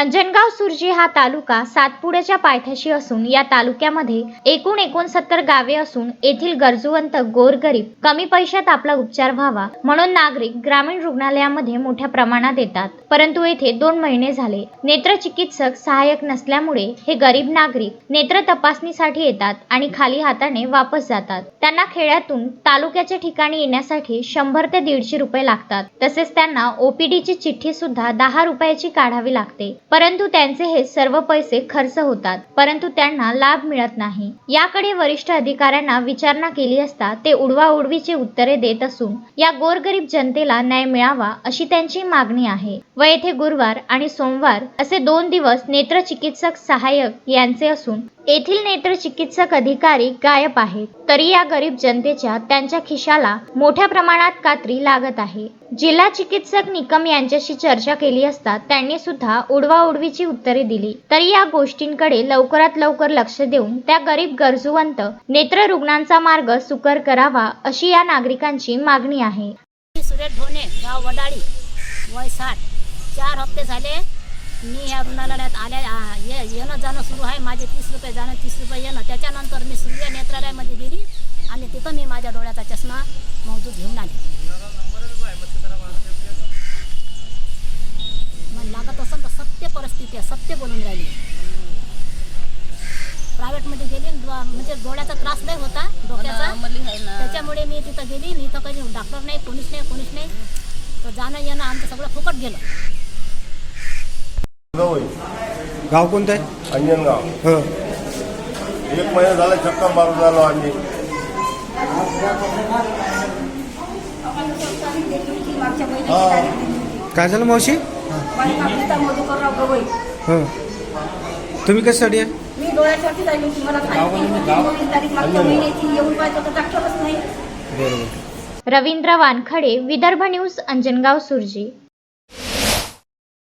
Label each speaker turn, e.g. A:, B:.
A: अंजनगाव सुरजी हा तालुका सातपुड्याच्या पायथ्याशी असून या तालुक्यामध्ये एकूण एकोणसत्तर गावे असून येथील गरजूवंत गोरगरीब कमी पैशात आपला उपचार व्हावा म्हणून नागरिक ग्रामीण रुग्णालयामध्ये मोठ्या प्रमाणात येतात. परंतु येथे दोन महिने झाले. नेत्र चिकित्सक सहाय्यक नसल्यामुळे हे गरीब नागरिक नेत्र तपासणीसाठी येतात आणि खाली हाताने वापस जातात. त्यांना खेड्यातून तालुक्याच्या ठिकाणी येण्यासाठी शंभर ते दीडशे रुपये लागतात. तसेच त्यांना ओपीडीची चिठ्ठी सुद्धा दहा रुपयाची काढावी लागते. परंतु त्यांचे हे सर्व पैसे खर्च होतात. परंतु त्यांना लाभ मिळत नाही. याकडे वरिष्ठ अधिकाऱ्यांना विचारणा केली असता ते उडवाउडवीचे उत्तरे देत असून या गोरगरीब जनतेला न्याय मिळावा अशी त्यांची मागणी आहे. व येथे गुरुवार आणि सोमवार असे दोन दिवस नेत्रचिकित्सक सहाय्यक यांचे असून येथील नेत्र चिकित्सक अधिकारी गायब आहेत. तरी या गरीब जनतेच्या त्यांच्या खिशाला मोठ्या प्रमाणात कात्री लागत आहे. जिल्हा चिकित्सक निकम यांच्याशी चर्चा केली असता त्यांनी सुद्धा उडवाउडवीची उत्तरे दिली. तरी या गोष्टींकडे लवकरात लवकर लक्ष देऊन त्या गरीब गरजूवंत नेत्र रुग्णांचा मार्ग सुकर करावा अशी या नागरिकांची मागणी आहे.
B: सुरेश ढोणे गाव वडाळी वय साठ चार हप्ते झाले. मी ह्या रुग्णालयात आल्या ये येणं जाणं सुरू आहे. माझे तीस रुपये जाणं तीस रुपये येणं. त्याच्यानंतर मी सूर्य नेत्रालयामध्ये गेली आणि तिथं मी माझ्या डोळ्याचा चष्मा मौजूद घेऊन आले. मग लागत असेल तर सत्य परिस्थिती आहे. सत्य बोलून राहिली. प्रायव्हेटमध्ये गेली म्हणजे डोळ्याचा त्रास नाही होता डोक्याचा. त्याच्यामुळे मी तिथं गेली आणि इथं काही डॉक्टर नाही कोणीच नाही कोणीच नाही. तर जाणं येणं आमचं सगळं फुकट गेलं.
C: गाव कोणतं आहे?
D: अंजनगाव.
C: हं.
D: एक महिना झाला चक्कर मारून आलो आम्ही. हा.
C: काय झालं मावशी? हं. तुम्ही कशासाठी आहे?
E: मी डोळ्यासाठी झाली होती मला सांगितलं चोवीस तारीख मागच्या महिन्याची येऊन पाहिजे तर डॉक्टरच नाही
C: बरोबर.
A: रवींद्र वानखडे विदर्भ न्यूज अंजनगाव सुरजी.